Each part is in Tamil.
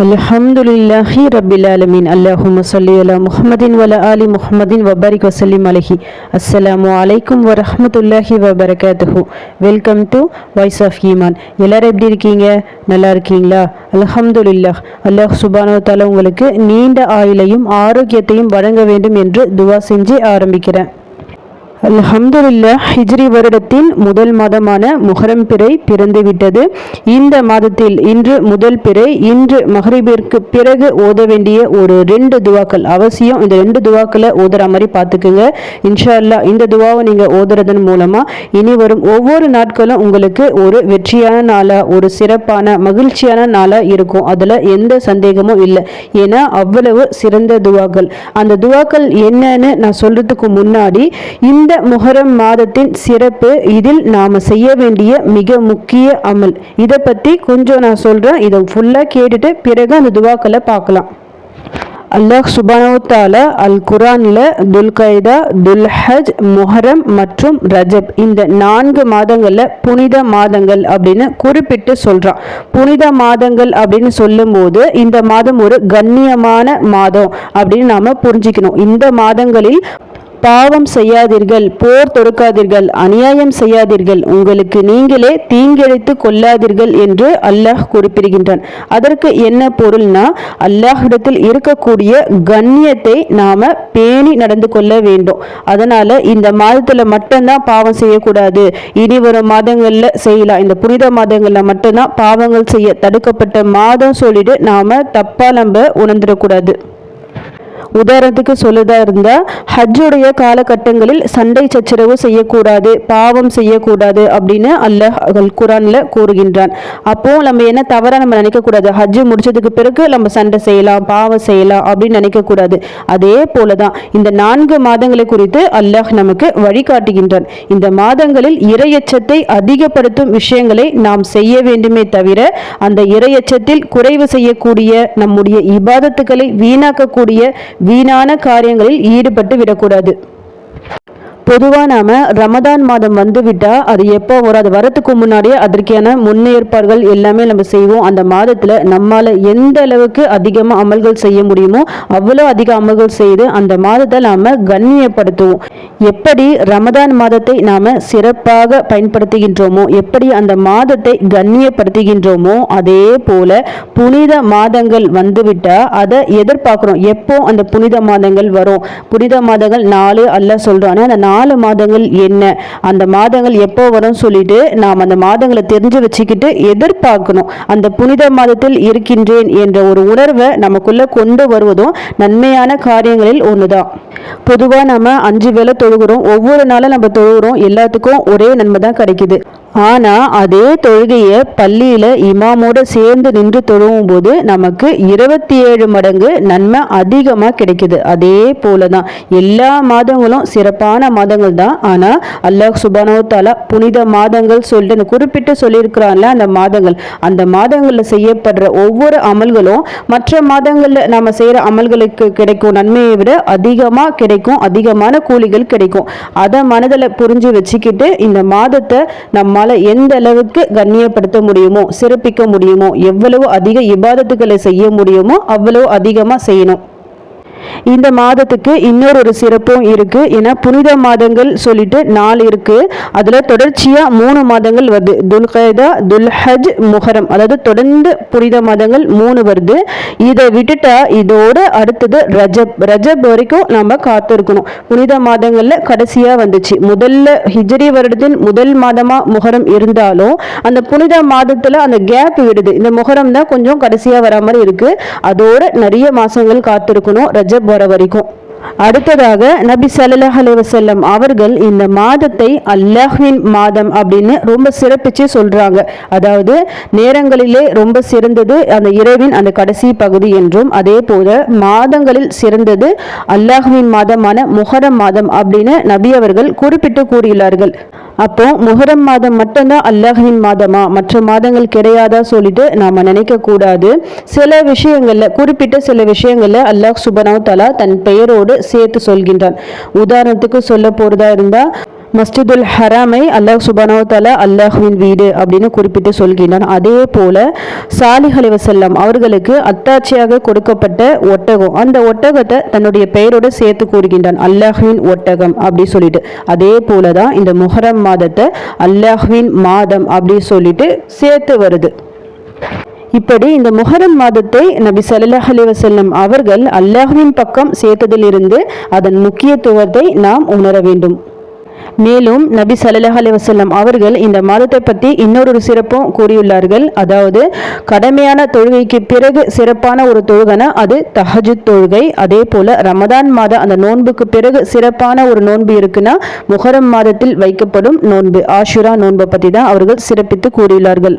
الحمد لله رب العالمين اللهم صل على محمد وعلى آل محمد وبارك وسلم عليه السلام عليكم வரஹ்மத்துல்லாஹி வபரகாத்துஹு வெல்கம் டு வாய்ஸ் ஆஃப் ஈமான் எல்லாரும் எப்படி இருக்கீங்க நல்லா இருக்கீங்களா அல்ஹம்துலில்லாஹ் அல்லாஹ் சுபானோ தாலா உங்களுக்கு நீண்ட ஆயுளையும் ஆரோக்கியத்தையும் வழங்க வேண்டும் என்று துவா செஞ்சு ஆரம்பிக்கிறேன் அல்ஹம்துல்லா ஹிஜ்ரி வருடத்தின் முதல் மாதமான முஹரம் பிறை பிறந்துவிட்டது. இந்த மாதத்தில் இன்று முதல் பிறை இன்று மஹரிபிற்கு பிறகு ஓத வேண்டிய ஒரு ரெண்டு துவாக்கள் அவசியம். இந்த ரெண்டு துவாக்களை ஓதுற மாதிரி பார்த்துக்குங்க. இன்ஷா அல்லாஹ் இந்த துவாவை நீங்கள் ஓதுறதன் மூலமாக இனி வரும் ஒவ்வொரு நாட்களும் உங்களுக்கு ஒரு வெற்றியான நாளாக ஒரு சிறப்பான மகிழ்ச்சியான நாளாக இருக்கும். அதில் எந்த சந்தேகமும் இல்லை. ஏன்னா அவ்வளவு சிறந்த துவாக்கள். அந்த துவாக்கள் என்னன்னு நான் சொல்றதுக்கு முன்னாடி இந்த முஹரம் மாதத்தின் சிறப்பு இதில் நாம் செய்ய வேண்டிய மிக முக்கிய அமல். இதை பற்றி கொஞ்சம் நான் சொல்கிறேன் இதை ஃபுல்லாக கேட்டுட்டு பிறகு அந்த துவாக்களை பார்க்கலாம். அல்லாஹ் சுபானவுத்தால அல் குரானில் துல்கைதா துல்ஹஜ் முஹரம் மற்றும் ரஜப் இந்த நான்கு மாதங்களில் புனித மாதங்கள் அப்படின்னு குறிப்பிட்டு சொல்கிறான் புனித மாதங்கள் அப்படின்னு சொல்லும்போது இந்த மாதம் ஒரு கண்ணியமான மாதம் அப்படின்னு நாம் புரிஞ்சுக்கணும். இந்த மாதங்களில் பாவம் செய்யாதீர்கள் போர் தொடுக்காதீர்கள் அநியாயம் செய்யாதீர்கள். உங்களுக்கு நீங்களே தீங்கிழைத்து கொள்ளாதீர்கள் என்று அல்லாஹ் குறிப்பிடுகின்றான். அதற்கு என்ன பொருள்னா அல்லாஹிடத்தில் இருக்கக்கூடிய கண்ணியத்தை நாம பேணி நடந்து கொள்ள வேண்டும். அதனால இந்த மாதத்துல மட்டும்தான் பாவம் செய்யக்கூடாது. இனி வரும் மாதங்கள்ல செய்யலாம். இந்த புனித மாதங்கள்ல மட்டும்தான் பாவங்கள் செய்ய தடுக்கப்பட்ட மாதம் சொல்லிட்டு நாம தப்பா நம்ம உணர்ந்துடக்கூடாது. உதாரணத்துக்கு சொல்லுதா இருந்தால் ஹஜ்ஜுடைய காலகட்டங்களில் சண்டை சச்சரவு செய்யக்கூடாது பாவம் செய்யக்கூடாது அப்படின்னு அல்லாஹ் அல் குரானில் கூறுகின்றான். அப்போ நம்ம என்ன தவறாக நம்ம நினைக்கக்கூடாது? ஹஜ்ஜு முடிச்சதுக்கு பிறகு நம்ம சண்டை செய்யலாம் பாவம் செய்யலாம் அப்படின்னு நினைக்கக்கூடாது. அதே அதே போலதான் இந்த நான்கு மாதங்களை குறித்து அல்லாஹ் நமக்கு வழிகாட்டுகின்றான். இந்த மாதங்களில் இரையச்சத்தை அதிகப்படுத்தும் விஷயங்களை நாம் செய்ய வேண்டுமே தவிர அந்த இரையச்சத்தில் குறைவு செய்யக்கூடிய நம்முடைய இபாதத்துக்களை வீணாக்கக்கூடிய வீணான காரியங்களில் ஈடுபட்டு விடக்கூடாது. பொதுவாக நாம் ரமதான் மாதம் வந்து விட்டால் அது எப்போ வரும்? அது வரத்துக்கு முன்னாடியே அதற்கான முன்னேற்பாடுகள் எல்லாமே நம்ம செய்வோம். அந்த மாதத்தில் நம்மால் எந்த அளவுக்கு அதிகமாக அமல்கள் செய்ய முடியுமோ அவ்வளோ அதிக அமல்கள் செய்து அந்த மாதத்தை நாம் கண்ணியப்படுத்துவோம். எப்படி ரமதான் மாதத்தை நாம் சிறப்பாக பயன்படுத்துகின்றோமோ எப்படி அந்த மாதத்தை கண்ணியப்படுத்துகின்றோமோ அதே போல புனித மாதங்கள் வந்துவிட்டால் அதை எதிர்பார்க்குறோம். எப்போ அந்த புனித மாதங்கள் வரும்? புனித மாதங்கள் நாலு அல்ல சொல்கிறானே அந்த நாலு நாலு மாதங்கள் என்ன? அந்த மாதங்கள் எப்போ வரும் சொல்லிட்டு நாம் அந்த மாதங்களை தெரிஞ்சு வச்சுக்கிட்டு எதிர்பார்க்கணும். அந்த புனித மாதத்தில் இருக்கின்றேன் என்ற ஒரு உணர்வை நமக்குள்ள கொண்டு வருவதும் நன்மையான காரியங்களில் ஒன்று தான் பொதுவாக நம்ம அஞ்சு வேளை தொழுகிறோம். ஒவ்வொரு நாளும் நம்ம தொழுகிறோம். எல்லாத்துக்கும் ஒரே நன்மை தான் கிடைக்குது. ஆனா அதே தொழுகையை பள்ளியில இமாமோட சேர்ந்து நின்று தொழுவும் போது நமக்கு இருபத்தி ஏழு மடங்கு நன்மை அதிகமா கிடைக்குது. அதே போலதான் எல்லா மாதங்களும் சிறப்பான மாதங்கள் தான். ஆனா அல்லாஹ் சுபானோ தாலா புனித மாதங்கள் சொல்லிட்டு அந்த குறிப்பிட்டு சொல்லியிருக்கிறான்ல அந்த மாதங்கள். அந்த மாதங்களில் செய்யப்படுற ஒவ்வொரு அமல்களும் மற்ற மாதங்களில் நாம் செய்கிற அமல்களுக்கு கிடைக்கும் நன்மையை விட அதிகமாக கிடைக்கும் அதிகமான கூலிகள் கிடைக்கும். அதை மனதில் புரிஞ்சு வச்சுக்கிட்டு இந்த மாதத்தை நம்மால் எந்த அளவுக்கு கண்ணியப்படுத்த முடியுமோ சிறப்பிக்க முடியுமோ எவ்வளவு அதிக இபாதத்துக்களை செய்ய முடியுமோ அவ்வளவு அதிகமாக செய்யணும். இந்த மாதத்துக்கு இன்னொரு ஒரு சிறப்பும் இருக்கு. ஏன்னா புனித மாதங்கள் சொல்லிட்டு நாலு இருக்கு. அதுல தொடர்ச்சியா மூணு மாதங்கள் வருது. துல்கைதா துல்ஹஜ் முஹரம். அதாவது தொடர்ந்து புனித மாதங்கள் மூணு வருது. இதை விட்டுட்டா இதோட அடுத்தது ரஜப். ரஜப் வரைக்கும் நம்ம காத்திருக்கணும். புனித மாதங்கள்ல கடைசியா வந்துச்சு. முதல்ல ஹிஜ்ரி வருடத்தின் முதல் மாதமா முகரம் இருந்தாலும் அந்த புனித மாதத்துல அந்த கேப் விடுது. இந்த முகரம் தான் கொஞ்சம் கடைசியா வர மாதிரி இருக்கு. அதோட நிறைய மாசங்கள் காத்திருக்கணும். ரஜப் வர வரைக்கும். அடுத்ததாக நபி சல்லாஹ் அலைஹி அவர்கள் இந்த மாதத்தை அல்லாஹ்வின் மாதம் அப்படின்னு ரொம்ப சிறப்பிச்சு சொல்றாங்க. அதாவது நேரங்களிலே ரொம்ப சிறந்தது அந்த இரவின் அந்த கடைசி பகுதி என்றும் அதே போல மாதங்களில் சிறந்தது அல்லாஹ்வின் மாதமான முஹரம் மாதம் அப்படின்னு நபி அவர்கள் குறிப்பிட்டு கூறியுள்ளார்கள். அப்போ முஹரம் மாதம் மட்டும்தான் அல்லாஹின் மாதமா? மற்ற மாதங்கள் கிடையாதா சொல்லிட்டு நாம நினைக்க கூடாது. சில விஷயங்கள்ல குறிப்பிட்ட சில விஷயங்கள்ல அல்லாஹ் சுபனாவ் தலா தன் பெயரோடு சேர்த்து சொல்கின்றான். உதாரணத்துக்கு சொல்ல போறதா இருந்தா மஸ்ஜிதுல் ஹராமை அல்லாஹ் சுபானோ தலா அல்லாஹுவின் வீடு அப்படின்னு குறிப்பிட்டு சொல்கின்றான். அதே போல சாலிஹ் அலிவசல்லாம் அவர்களுக்கு அத்தாட்சியாக கொடுக்கப்பட்ட ஒட்டகம். அந்த ஒட்டகத்தை தன்னுடைய பெயரோடு சேர்த்து கூறுகின்றான். அல்லாஹுவின் ஒட்டகம் அப்படி சொல்லிட்டு. அதே போல தான் இந்த முஹரம் மாதத்தை அல்லாஹுவின் மாதம் அப்படி சொல்லிட்டு சேர்த்து வருது. இப்படி இந்த முஹரம் மாதத்தை நபி சல்லாஹ் அலி வசல்லம் அவர்கள் அல்லாஹுவின் பக்கம் சேர்த்ததிலிருந்து அதன் முக்கியத்துவத்தை நாம் உணர வேண்டும். மேலும் நபி சல்லாஹ் அலி வசல்லம் அவர்கள் இந்த மாதத்தை பற்றி இன்னொரு சிறப்பும் கூறியுள்ளார்கள். அதாவது கடமையான தொழுகைக்கு பிறகு சிறப்பான ஒரு தொழுகனா அது தஹஜுத் தொழுகை. அதே போல ரமதான் மாதம் அந்த நோன்புக்கு பிறகு சிறப்பான ஒரு நோன்பு இருக்குன்னா முஹரம் மாதத்தில் வைக்கப்படும் நோன்பு. ஆஷுரா நோன்பை பற்றி தான் அவர்கள் சிறப்பித்து கூறியுள்ளார்கள்.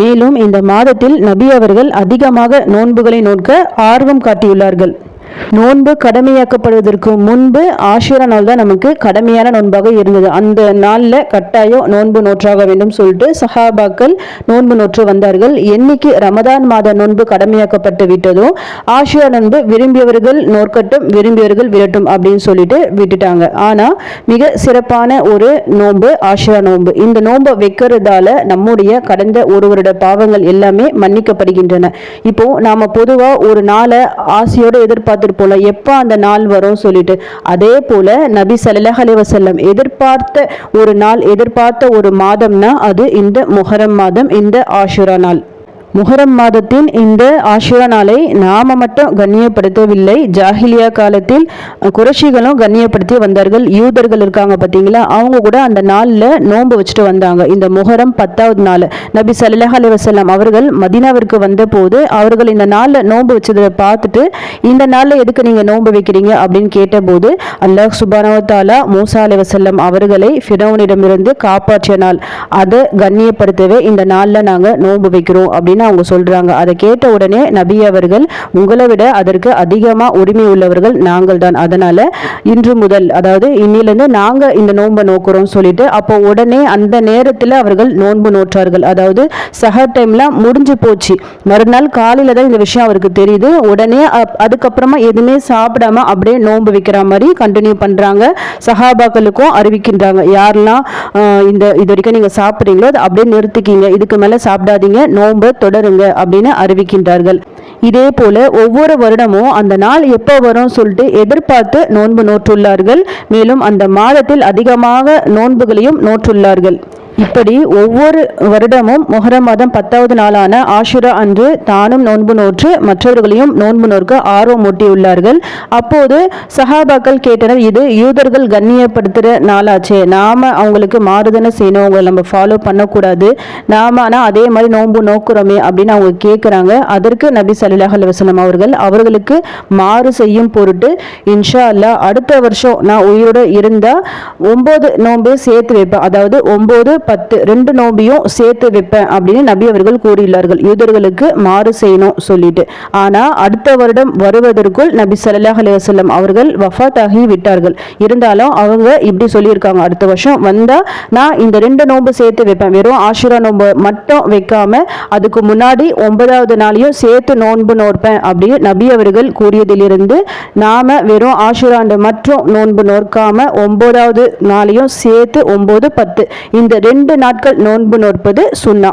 மேலும் இந்த மாதத்தில் நபி அவர்கள் அதிகமாக நோன்புகளை நோக்க ஆர்வம் காட்டியுள்ளார்கள். நோன்பு கடமையாக்கப்படுவதற்கு முன்பு ஆஷுரா நாள் தான் நமக்கு கடமையான நோன்பாக இருந்தது. அந்த நாளில் கட்டாயம் நோன்பு நோற்றாக வேண்டும் சொல்லிட்டு சஹாபாக்கள் நோன்பு நோற்று வந்தார்கள். என்னைக்கு ரமதான் மாத நோன்பு கடமையாக்கப்பட்டு விட்டதோ ஆஷுரா நோன்பு விரும்பியவர்கள் நோக்கட்டும் விரும்பியவர்கள் விரட்டும் அப்படின்னு சொல்லிட்டு விட்டுட்டாங்க. ஆனால் மிக சிறப்பான ஒரு நோன்பு ஆஷுரா நோன்பு. இந்த நோன்பை வைக்கிறதால நம்முடைய கடந்த ஒருவருட பாவங்கள் எல்லாமே மன்னிக்கப்படுகின்றன. இப்போ நாம பொதுவாக ஒரு நாளை ஆசையோடு எதிர்பார்த்து எதிர்பார்த்துட்டு போல எப்போ அந்த நாள் வரும் சொல்லிட்டு. அதே போல நபி சல்லாஹ் அலைவசல்லம் எதிர்பார்த்த ஒரு நாள் எதிர்பார்த்த ஒரு மாதம்னா அது இந்த முஹரம் மாதம் இந்த ஆஷுரா நாள். முஹரம் மாதத்தின் இந்த ஆஷுரா நாளை நாம மட்டும் கண்ணியப்படுத்தவில்லை. ஜாஹிலியா காலத்தில் குரஷிகளும் கண்ணியப்படுத்தி வந்தார்கள். யூதர்கள் இருக்காங்க பார்த்தீங்களா? அவங்க கூட அந்த நாளில் நோன்பு வச்சுட்டு வந்தாங்க. இந்த முஹரம் பத்தாவது நாள். நபி சல்லாஹ் அலி வசல்லாம் அவர்கள் மதினாவிற்கு வந்தபோது அவர்கள் இந்த நாளில் நோன்பு வச்சதை பார்த்துட்டு இந்த நாளில் எதுக்கு நீங்கள் நோன்பு வைக்கிறீங்க அப்படின்னு கேட்டபோது அல்லாஹ் சுபானவத்தாலா மூசா அலி வசல்லம் அவர்களை ஃபிரௌனிடமிருந்து காப்பாற்றிய நாள். அதை கண்ணியப்படுத்தவே இந்த நாளில் நாங்கள் நோன்பு வைக்கிறோம் அப்படின்னு அவங்க சொல்றாங்க? அதை கேட்ட உடனே நபி அவர்கள் உங்களை விட அதற்கு அதிகமாக உரிமை உள்ளவர்கள் நாங்கள் தான். அதனால இன்று முதல் அதாவது இன்னிலிருந்து நாங்க இந்த நோன்பை நோக்குறோம் சொல்லிட்டு அப்போ உடனே அந்த நேரத்தில் அவர்கள் நோன்பு நோற்றார்கள். அதாவது சஹர் டைம்லாம் முடிஞ்சு போச்சு. மறுநாள் காலையில தான் இந்த விஷயம் அவருக்கு தெரியுது. உடனே அதுக்கப்புறமா எதுவுமே சாப்பிடாம அப்படியே நோன்பு வைக்கிற மாதிரி கண்டினியூ பண்றாங்க. சஹாபாக்களுக்கும் அறிவிக்கின்றாங்க. யாரெல்லாம் இந்த இது வரைக்கும் நீங்க சாப்பிட்றீங்களோ அதை அப்படியே நிறுத்திக்கிங்க. இதுக்கு மேல சாப்பிடாதீங்க. நோன்பு தொடருங்க அப்படின்னு அறிவிக்கின்றார்கள். இதே போல ஒவ்வொரு வருடமும் அந்த நாள் எப்போ வரும் சொல்லிட்டு எதிர்பார்த்து நோன்பு நோற்றுள்ளார்கள். மேலும் அந்த மாதத்தில் அதிகமாக நோன்புகளையும் நோற்றுள்ளார்கள். இப்படி ஒவ்வொரு வருடமும் மொஹரம் மாதம் பத்தாவது நாளான ஆஷுரா அன்று தானும் நோன்பு நோற்று மற்றவர்களையும் நோன்பு நோற்க ஆர்வம் ஊட்டியுள்ளார்கள் அப்போது சஹாபாக்கள் கேட்டனர் இது யூதர்கள் கண்ணியப்படுத்துகிற நாளாச்சே. நாம அவங்களுக்கு மாறுதனை செய்யணும். அவங்களை நம்ம ஃபாலோ பண்ணக்கூடாது. நாம ஆனால் அதே மாதிரி நோன்பு நோக்குறோமே அப்படின்னு அவங்க கேட்குறாங்க அதற்கு நபி சல்லாஹ் அலுவலம் அவர்கள் அவர்களுக்கு மாறு செய்யும் பொருட்டு இன்ஷா அல்லா அடுத்த வருஷம் நான் உயிரோடு இருந்தால் ஒம்பது நோன்பு சேர்த்து வைப்பேன். அதாவது ஒம்பது பத்து ரெண்டு நோம்பியும் சேர்த்து வைப்பேன் அப்படின்னு நபி அவர்கள் கூறியுள்ளார்கள். யூதர்களுக்கு மாறு செய்யணும் சொல்லிட்டு. ஆனா அடுத்த வருடம் வருவதற்குள் நபி சல்லாஹ் அலையம் அவர்கள் வஃத் ஆகி விட்டார்கள். இருந்தாலும் அவங்க இப்படி சொல்லியிருக்காங்க. அடுத்த வருஷம் வந்தா நான் இந்த ரெண்டு நோம்பு சேர்த்து வைப்பேன். வெறும் ஆஷுரா நோம்பு மட்டும் வைக்காம அதுக்கு முன்னாடி ஒன்பதாவது நாளையும் சேர்த்து நோன்பு நோற்பேன் அப்படின்னு நபி அவர்கள் கூறியதிலிருந்து நாம வெறும் ஆஷுராண்டு மற்றும் நோன்பு நோற்காம ஒன்பதாவது நாளையும் சேர்த்து ஒன்பது பத்து. இந்த ரெண்டு ரெண்டு நாட்கள் நோன்பு நோற்பது சுண்ணா.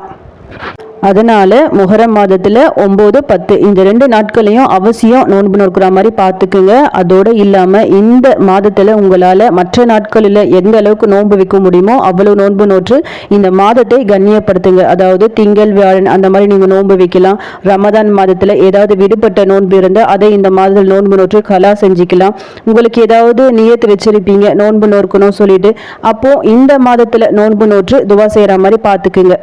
அதனால் முகரம் மாதத்தில் ஒம்பது பத்து இந்த ரெண்டு நாட்களையும் அவசியம் நோன்பு நோக்கிற மாதிரி பார்த்துக்குங்க. அதோடு இல்லாமல் இந்த மாதத்தில் உங்களால் மற்ற நாட்களில் எந்த அளவுக்கு நோன்பு வைக்க முடியுமோ அவ்வளோ நோன்பு நோற்று இந்த மாதத்தை கண்ணியப்படுத்துங்க. அதாவது திங்கள் வியாழன் அந்த மாதிரி நீங்கள் நோன்பு வைக்கலாம். ரமதான் மாதத்தில் ஏதாவது விடுபட்ட நோன்பு இருந்தால் அதை இந்த மாதத்தில் நோன்பு நோற்று கலா செஞ்சுக்கலாம். உங்களுக்கு ஏதாவது நியத்து வச்சிருப்பீங்க நோன்பு நோக்கணும் சொல்லிட்டு அப்போது இந்த மாதத்தில் நோன்பு நோற்று துவா செய்கிற மாதிரி பார்த்துக்குங்க.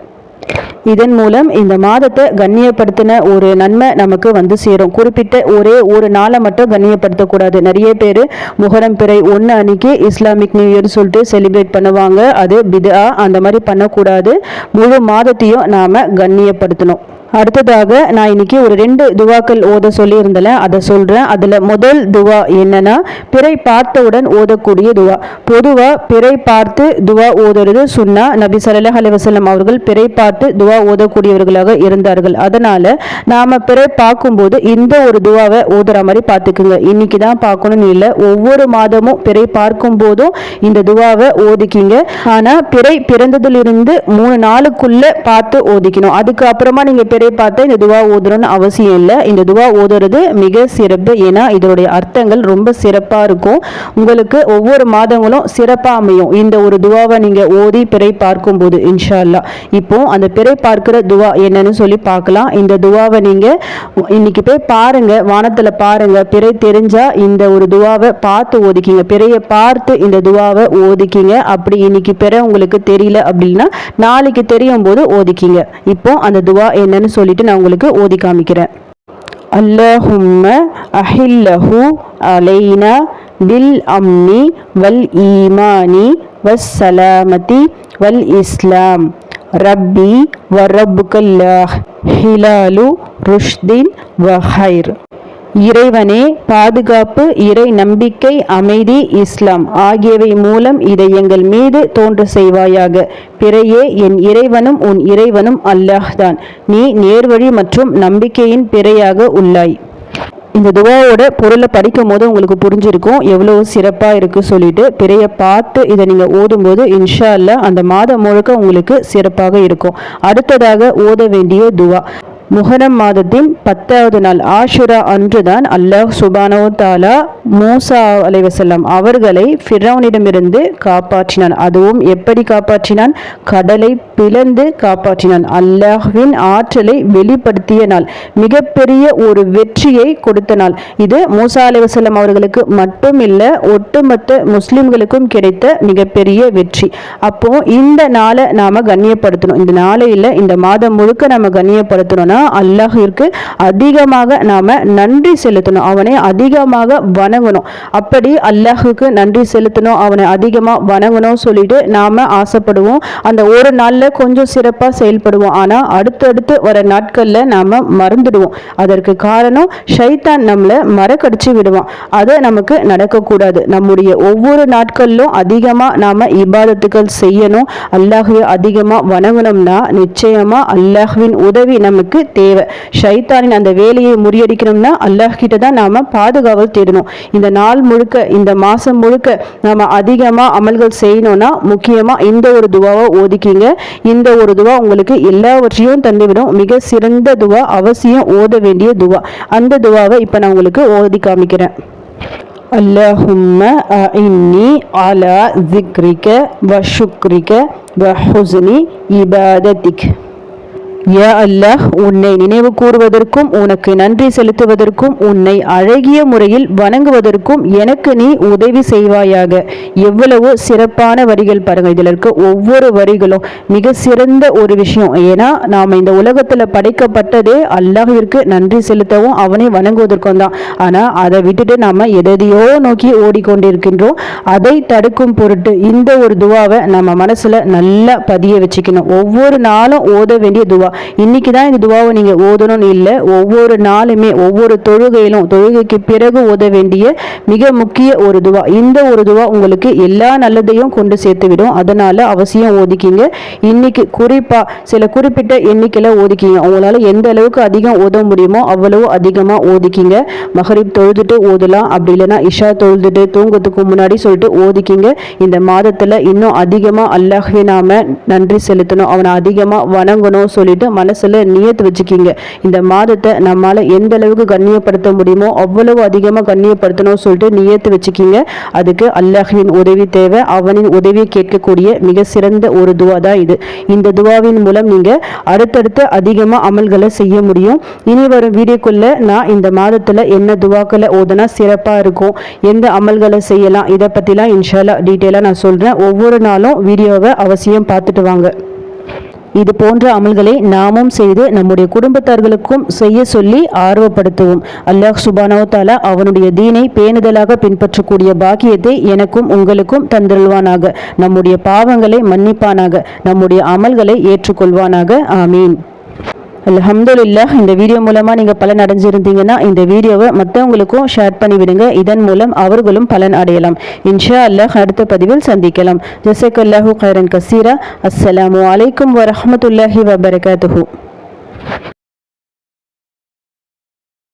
இதன் மூலம் இந்த மாதத்தை கண்ணியப்படுத்தின ஒரு நன்மை நமக்கு வந்து சேரும். குறிப்பிட்ட ஒரே ஒரு நாளை மட்டும் கண்ணியப்படுத்தக்கூடாது. நிறைய பேர் முகரம் பிறை ஒன்று அன்னைக்கு இஸ்லாமிக் நியூ இயர் சொல்லிட்டு செலிப்ரேட் பண்ணுவாங்க. அது பிதா அந்த மாதிரி பண்ணக்கூடாது. முழு மாதத்தையும் நாம் கண்ணியப்படுத்தணும். அடுத்ததாக நான் இன்னைக்கு ஒரு ரெண்டு துவாக்கள் ஓத சொல்லியிருந்தேன் அதை சொல்கிறேன் அதில் முதல் துவா என்னன்னா பிறை பார்த்தவுடன் ஓதக்கூடிய துவா. பொதுவாக பிறை பார்த்து துவா ஓதுறது சொன்னால் நபி சல்லாஹ் அலைவசல்லம் அவர்கள் பிறை பார்த்து துவா ஓதக்கூடியவர்களாக இருந்தார்கள். அதனால் நாம் பிறை பார்க்கும்போது இந்த ஒரு துவாவை ஓதுற மாதிரி பார்த்துக்குங்க. இன்னைக்கு தான் பார்க்கணும்னு இல்லை ஒவ்வொரு மாதமும் பிறை பார்க்கும் போதும் இந்த துவாவை ஓதிக்கிங்க. ஆனால் பிறை பிறந்ததிலிருந்து மூணு நாளுக்குள்ளே பார்த்து ஓதிக்கணும். அதுக்கப்புறமா நீங்கள் பிறை பார்த்து இந்த துவா ஓதுறோன்னு அவசியம் இல்லை. இந்த துவா ஓதுறது மிக சிறப்பு. ஏன்னா இதனுடைய அர்த்தங்கள் ரொம்ப சிறப்பாக இருக்கும். உங்களுக்கு ஒவ்வொரு மாதங்களும் சிறப்பாக அமையும். இந்த ஒரு துவாவை நீங்கள் ஓதி பிறை பார்க்கும்போது இன்ஷா அல்லா இப்போ அந்த பிறை பார்க்கிற துவா என்னன்னு சொல்லி பார்க்கலாம். இந்த துவாவை நீங்கள் இன்னைக்கு போய் பாருங்கள் வானத்தில் பாருங்கள் பிறை தெரிஞ்சால் இந்த ஒரு துவாவை பார்த்து ஓதிக்கிங்க. பிறையை பார்த்து இந்த துவாவை ஓதிக்கிங்க. அப்படி இன்னைக்கு பிற உங்களுக்கு தெரியல அப்படின்னா நாளைக்கு தெரியும் போது ஓதிக்கிங்க. இப்போ அந்த துவா என்னன்னு சொல்லிட்டு நான் உங்களுக்கு ஓதி காமிக்கிறேன். அல்லஹும்ம அஹில்லஹு அலைனா பில் அம்னி வல் ஈமானி வஸ்ஸலாமதி வல் இஸ்லாம் ரப்பி வ ஹிலாலு ருஷ்தின் வஹைர் இறைவனே பாதுகாப்பு இறை நம்பிக்கை அமைதி இஸ்லாம் ஆகியவை மூலம் இதை எங்கள் மீது தோன்ற செய்வாயாக. பிறையே என் இறைவனும் உன் இறைவனும் அல்லாஹ்தான். நீ நேர்வழி மற்றும் நம்பிக்கையின் பிறையாக உள்ளாய். இந்த துவாவோட பொருளை படிக்கும் போது உங்களுக்கு புரிஞ்சிருக்கும். எவ்வளோ சிறப்பாக இருக்குது சொல்லிட்டு பிறைய பார்த்து இதை நீங்கள் ஓதும்போது இன்ஷா அல்ல அந்த மாதம் முழுக்க உங்களுக்கு சிறப்பாக இருக்கும். அடுத்ததாக ஓத வேண்டிய துவா. முஹரம் மாதத்தின் பத்தாவது நாள் ஆஷுரா அன்றுதான் அல்லாஹ் சுபானோ தாலா மூசா அலைவசல்லாம் அவர்களை ஃபிரௌனிடமிருந்து காப்பாற்றினான். அதுவும் எப்படி காப்பாற்றினான்? கடலை பிளந்து காப்பாற்றினான். அல்லாஹ்வின் ஆற்றலை வெளிப்படுத்திய நாள். மிகப்பெரிய ஒரு வெற்றியை கொடுத்த நாள். இது மூசா அலைவசல்லம் அவர்களுக்கு மட்டும் இல்லை ஒட்டுமொத்த முஸ்லிம்களுக்கும் கிடைத்த மிகப்பெரிய வெற்றி. அப்போ இந்த நாளை நாம கண்ணியப்படுத்தணும். இந்த நாளையில் இந்த மாதம் முழுக்க நம்ம கண்ணியப்படுத்தணும்னா அல்லாஹிற்கு அதிகமாக நாம் நன்றி செலுத்தணும். அவனை அதிகமாக வணங்கணும். அப்படி அல்லாஹுக்கு நன்றி செலுத்தணும். அவனை அதிகமாக வணங்கணும் சொல்லிட்டு நாம் ஆசைப்படுவோம். அந்த ஒரு நாளில் கொஞ்சம் சிறப்பாக செயல்படுவோம். ஆனால் அடுத்தடுத்து வர நாட்களில் நாம் மறந்துடுவோம். அதற்கு காரணம் ஷைத்தான் நம்மளை மறக்கடிச்சு விடுவான். அதை நமக்கு நடக்கக்கூடாது. நம்முடைய ஒவ்வொரு நாட்களிலும் அதிகமாக நாம் இபாதத்துக்கள் செய்யணும். அல்லாஹுவை அதிகமாக வணங்கணும்னா நிச்சயமாக அல்லாஹுவின் உதவி நமக்கு தேவை ஷைத்தானின் அந்த வேலையை முறியடிக்கணும்னா அல்லாஹ் கிட்ட தான் நாம பாதுகாவல் தேடணும் இந்த நாள் முழுக்க இந்த மாசம் முழுக்க நாம அதிகமா அமல்கள் செய்யணும்னா முக்கியமா இந்த ஒரு துவாவை ஓதிக்கிங்க இந்த ஒரு துவா உங்களுக்கு எல்லாவற்றையும் தந்துவிடும் மிக சிறந்த துவா அவசியம் ஓத வேண்டிய துவா அந்த துவாவை இப்போ நான் உங்களுக்கு ஓதி காமிக்கிறேன் اللهم أعني على ذكرك وشكرك وحسن عبادتك யா அல்லாஹ் உன்னை நினைவு கூறுவதற்கும் உனக்கு நன்றி செலுத்துவதற்கும் உன்னை அழகிய முறையில் வணங்குவதற்கும் எனக்கு நீ உதவி செய்வாயாக. எவ்வளவு சிறப்பான வரிகள் பாருங்கள். இதில் இருக்க ஒவ்வொரு வரிகளும் மிக சிறந்த ஒரு விஷயம். ஏன்னா நாம் இந்த உலகத்தில் படைக்கப்பட்டதே அல்லாஹிற்கு நன்றி செலுத்தவும் அவனை வணங்குவதற்கும் தான். ஆனால் அதை விட்டுட்டு நாம் எதையோ நோக்கி ஓடிக்கொண்டிருக்கின்றோம். அதை தடுக்கும் பொருட்டு இந்த ஒரு துவாவை நம்ம மனசில் நல்லா பதிய வச்சுக்கணும். ஒவ்வொரு நாளும் ஓத வேண்டிய துவா. இன்னைக்கு தான் இந்த துவாவை நீங்கள் ஓதணும்னு இல்லை ஒவ்வொரு நாளுமே ஒவ்வொரு தொழுகையிலும் தொழுகைக்கு பிறகு ஓத வேண்டிய மிக முக்கிய ஒரு துவா. இந்த ஒரு துவா உங்களுக்கு எல்லா நல்லதையும் கொண்டு சேர்த்து விடும் அதனால அவசியம் ஓதிக்கிங்க. இன்னைக்கு குறிப்பா சில குறிப்பிட்ட எண்ணிக்கையில் ஓதிக்கிங்க. உங்களால் எந்த அளவுக்கு அதிகம் ஓத முடியுமோ அவ்வளவு அதிகமாக ஓதிக்கிங்க. மகரிப் தொழுதுட்டு ஓதலாம். அப்படி இல்லைன்னா இஷா தொழுதுட்டு தூங்கத்துக்கு முன்னாடி சொல்லிட்டு ஓதிக்கிங்க. இந்த மாதத்தில் இன்னும் அதிகமாக அல்லாஹே நாம நன்றி செலுத்தணும். அவனை அதிகமாக வணங்கணும் சொல்லிட்டு மனசில் நியத்து வச்சுக்கிங்க. இந்த மாதத்தை நம்மளால் எந்த அளவுக்கு கண்ணியப்படுத்த முடியுமோ அவ்வளவு அதிகமாக கண்ணியப்படுத்தணும்னு சொல்லிட்டு நியத்து வச்சுக்கிங்க. அதுக்கு அல்லாஹின் உதவி தேவை அவனின் உதவியை கேட்கக்கூடிய மிக சிறந்த ஒரு துவா தான் இது. இந்த துவாவின் மூலம் நீங்கள் அடுத்தடுத்து அதிகமாக அமல்களை செய்ய முடியும். இனி வரும் வீடியோக்குள்ள நான் இந்த மாதத்தில் என்ன துவாக்களை ஓதுனா சிறப்பாக இருக்கும் எந்த அமல்களை செய்யலாம் இதை பற்றிலாம் இன்ஷால்லா டீட்டெயிலாக நான் சொல்கிறேன் ஒவ்வொரு நாளும் வீடியோவை அவசியம் பார்த்துட்டு வாங்க. இது போன்ற அமல்களை நாமும் செய்து நம்முடைய குடும்பத்தார்களுக்கும் செய்ய சொல்லி ஆர்வப்படுத்துவோம். அல்லாஹ் சுபானோ தாலா அவனுடைய தீனை பேணுதலாக பின்பற்றக்கூடிய பாக்கியத்தை எனக்கும் உங்களுக்கும் தந்திருவானாக நம்முடைய பாவங்களை மன்னிப்பானாக. நம்முடைய அமல்களை ஏற்றுக்கொள்வானாக. ஆமீன். அலமதுல்லா இந்த வீடியோ மூலமாக நீங்கள் பலன் அடைஞ்சிருந்தீங்கன்னா இந்த வீடியோவை மற்றவங்களுக்கும் ஷேர் பண்ணி விடுங்க இதன் மூலம் அவர்களும் பலன் அடையலாம். இன்ஷா அல்லாஹ் அடுத்த பதிவில் சந்திக்கலாம். ஜசக்கல்லாஹு கைரன் கசீரா. அஸ்ஸலாமு அலைக்கும் வரமத்துல்லாஹி வபரகாத்துஹு.